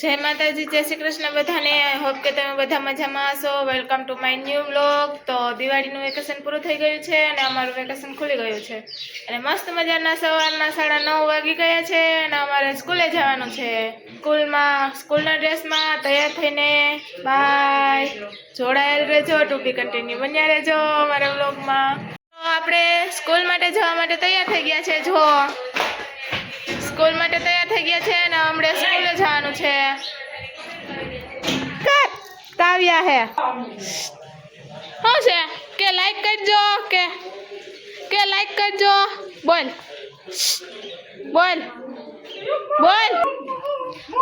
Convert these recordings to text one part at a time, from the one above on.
જય માતાજી, જય શ્રી કૃષ્ણ બધાને. હોપ કે તમે બધા મજામાં હશો. Welcome to my new vlog તો દિવાળીનું વેકેશન પૂરું થઈ ગયું છે અને અમારું વેકેશન ખુલી ગયું છે. અને મસ્ત મજાના સવારના સાડા નવ વાગી ગયા છે અને અમારે સ્કૂલે જવાનું છે. સ્કૂલમાં સ્કૂલના ડ્રેસમાં તૈયાર થઈને બાય જોડાયેલ રહેજો ટુ બી કન્ટિન્યુ બન્યા રહેજો અમારા વ્લોગમાં આપણે સ્કૂલ માટે જવા માટે તૈયાર થઈ ગયા છે. જો સ્કૂલ માટે તૈયાર થઈ ગયા છે અને હમણે સ્કૂલે જવાનું છે. કાવ્યા હે. શું છે? કે લાઈક કરજો કે કે લાઈક કરજો. બોલ. બોલ. બોલ.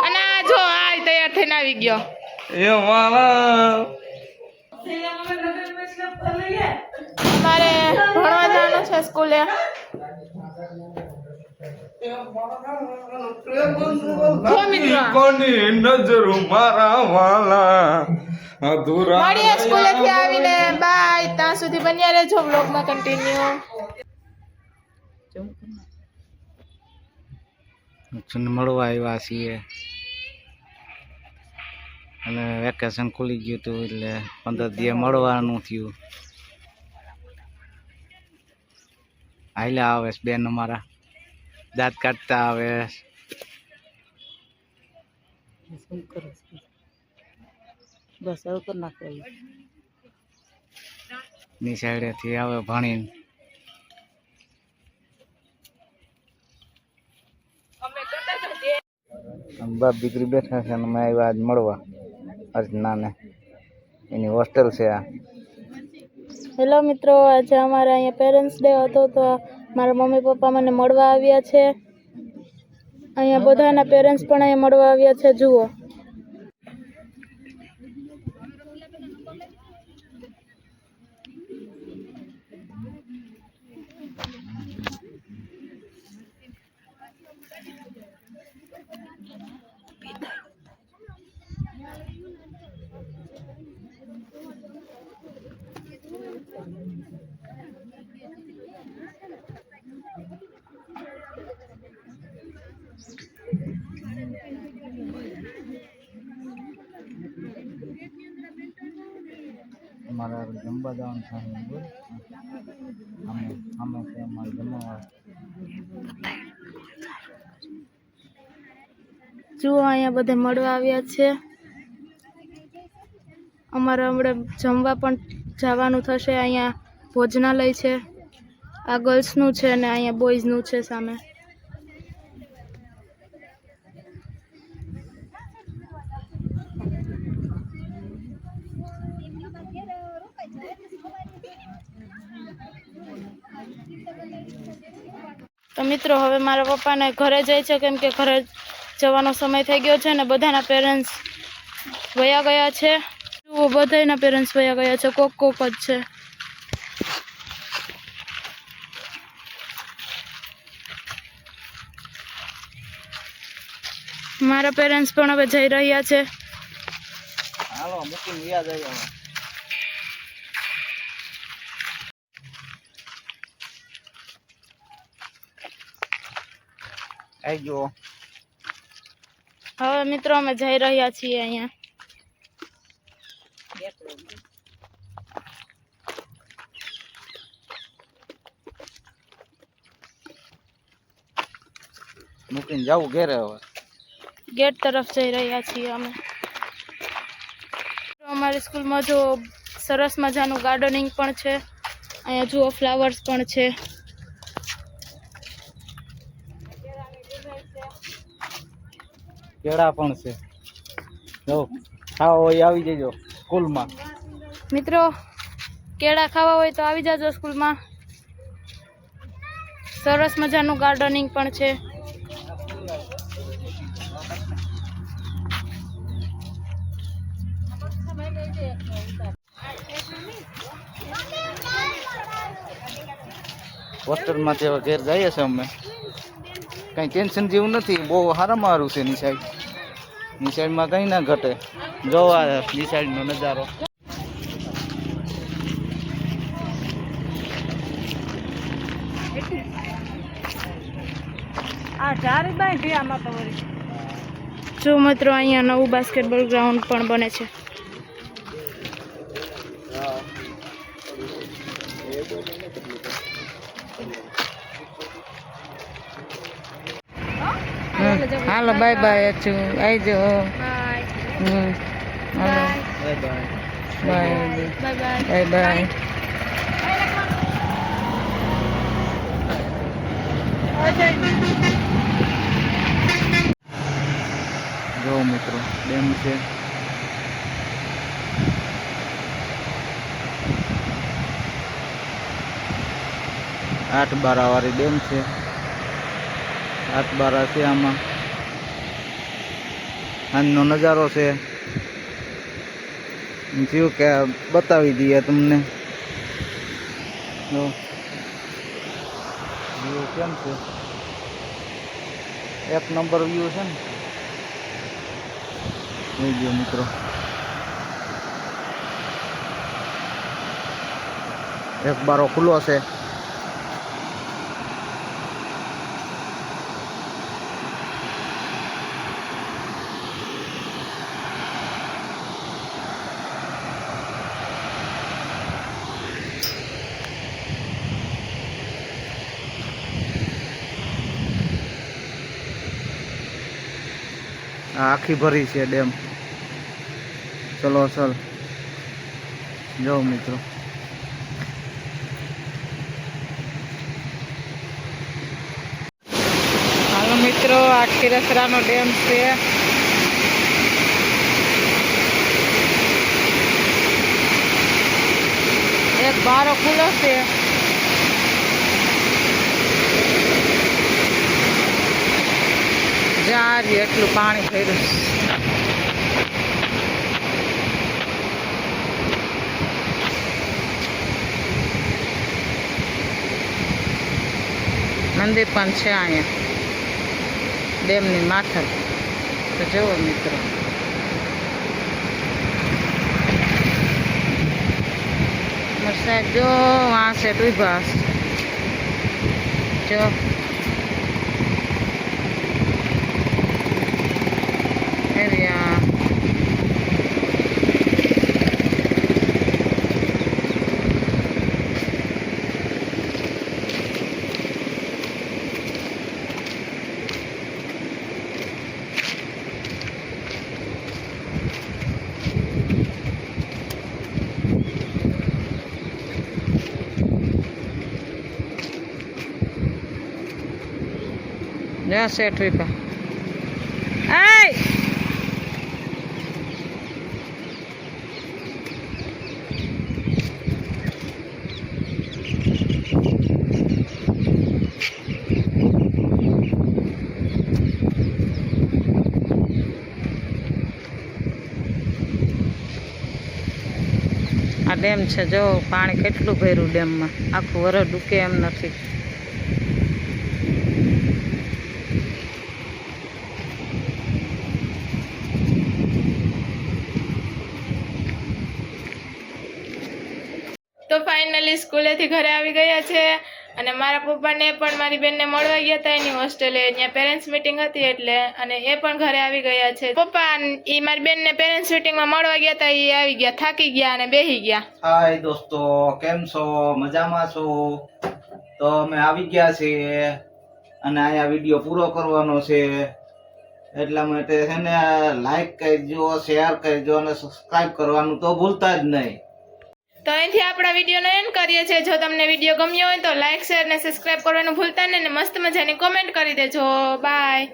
અને આ જો આ તૈયાર થઈને આવી ગયો. એ મારા ભણવા જવાનું છે સ્કૂલે. કોની નજર મારા વાલા અધૂરા મળીએ સ્કૂલેથી આવીને. બાય ત્યાં સુધી બન્યા રહેજો બ્લોગમાં કન્ટિન્યુ ચૂન મળવા આવ્યા છીએ. અને વેકેશન ખુલી ગયું હતું એટલે પંદર દિવસ મળવાનું થયું. હાલ્યા આવે બેન અમારા. દાંત કાઢતા આવે. છે. ની સાઈડેથી આવે ભણીને. બાપ દીકરી બેઠા છે અને અમે આવ્યા આજ મળવા. અર્ચનાને એની હોસ્ટેલ છે આ. હેલો મિત્રો આજે અમારે અહીંયા પેરેન્ટ્સ ડે હતો તો મારા મમ્મી પપ્પા મને મળવા આવ્યા છે. અહીંયા બધાના પેરેન્ટ્સ પણ અહીંયા મળવા આવ્યા છે, જુઓ અમારે હવે જમવા જવાનું અહીં બોલ. અમે અમે છે અમારે જમવા જુઓ અહીંયા બધે મળવા આવ્યા છે. અમારે હમણાં જમવા પણ જવાનું થશે. અહીંયા ભોજનાલય છે. આ ગર્લ્સનું છે અને અહીંયા બોયઝનું છે સામે. તો મિત્રો, હવે મારા પપ્પાને ઘરે જાય છે, કેમ કે ઘરે જવાનો સમય થઈ ગયો છે અને બધાના પેરેન્ટ્સ વયા ગયા છે. જુઓ બધાના પેરેન્ટ્સ વયા ગયા છે? કોક કોક જ છે. મારા પેરેન્ટ્સ પણ હવે જઈ રહ્યા છે. હાલો, મૂકીને વ્યાજ આવ્યા આવી ગયો. હવે મિત્રો અમે જઈ રહ્યા છીએ અહીંયા. મૂકીને જવું ઘેરે હવે. ગેટ તરફ જઈ રહ્યા છીએ અમે. અમારી સ્કૂલમાં જો સરસ મજાનું ગાર્ડનિંગ પણ છે. અહીંયા જુઓ ફ્લાવર્સ પણ છે. કેળા પણ છે. જો ખાવા હોય આવી જજો સ્કૂલમાં. મિત્રો કેળા ખાવા હોય તો આવી જાજો સ્કૂલમાં. સરસ મજાનું ગાર્ડનિંગ પણ છે. હોસ્ટેલમાંથી હવે ઘેર જઈએ છીએ અમે. કંઈ ટેન્શન જેવું નથી બહુ સારામાં સારું છે એની સાઈડ ની સાઈડમાં કંઈ ના ઘટે. જોવા ની સાઈડનો નજારો. આ ચાર બાય આમાં તો જો મિત્રો અહીંયા નવું બાસ્કેટબોલ ગ્રાઉન્ડ પણ બને છે. હાલો બાય બાય અચુ આવી જાઓ હમ હાલો. Bye bye. બાય. બાય જો મિત્રો ડેમ છે. આઠ બારા વાળી ડેમ છે. આઠ બારા છે આમાં. આજનો નજારો છે. જીવ કે બતાવી દઈએ તમને. વ્યૂ કેમ છે? એક નંબર વ્યૂ છે ને? ગયો મિત્રો. એક બારો ખુલ્લો છે. આખી ભરી છે ડેમ. ચલો, ચલ. જો મિત્રો. હાલો મિત્રો, આ ખીરસરાનો ડેમ છે. એક બારો ખુલ્લો છે. જ્યાં એટલું પાણી થયું મંદિર પણ છે અહીંયા. ડેમની માથે. તો જુઓ મિત્રો. સાહેબ જો વાંસે છે જો. જા શેઠ વિપા આય! આ ડેમ છે, જો પાણી કેટલું ભર્યું ડેમમાં? આખું વરસ ડૂકે એમ નથી તો ફાઇનલી સ્કૂલેથી ઘરે આવી ગયા છે અને મારા પપ્પાને પણ મારી બેનને મળવા ગયા હતા એની હોસ્ટેલે. ત્યાં પેરેન્ટ્સ મીટિંગ હતી એટલે અને એ પણ ઘરે આવી ગયા છે. પપ્પા એ મારી બેનને પેરેન્ટ્સ મીટિંગમાં મળવા ગયા હતા એ આવી ગયા, થાકી ગયા અને બેહી ગયા. હાય દોસ્તો, કેમ છો? મજામાં છો? તો અમે આવી ગયા છીએ અને અહીંયા વીડિયો પૂરો કરવાનો છે. એટલા માટે છે ને લાઈક કરજો શેર કરજો અને સબસ્ક્રાઇબ કરવાનું તો ભૂલતા જ નહીં. તો અહીંથી આપણા વિડીયોનો એન્ડ કરીએ છીએ. જો તમને વીડિયો ગમ્યો હોય તો લાઇક શેર ને સબસ્ક્રાઈબ કરવાનું ભૂલતા નહીં ને મસ્ત મજાની કોમેન્ટ કરી દેજો. બાય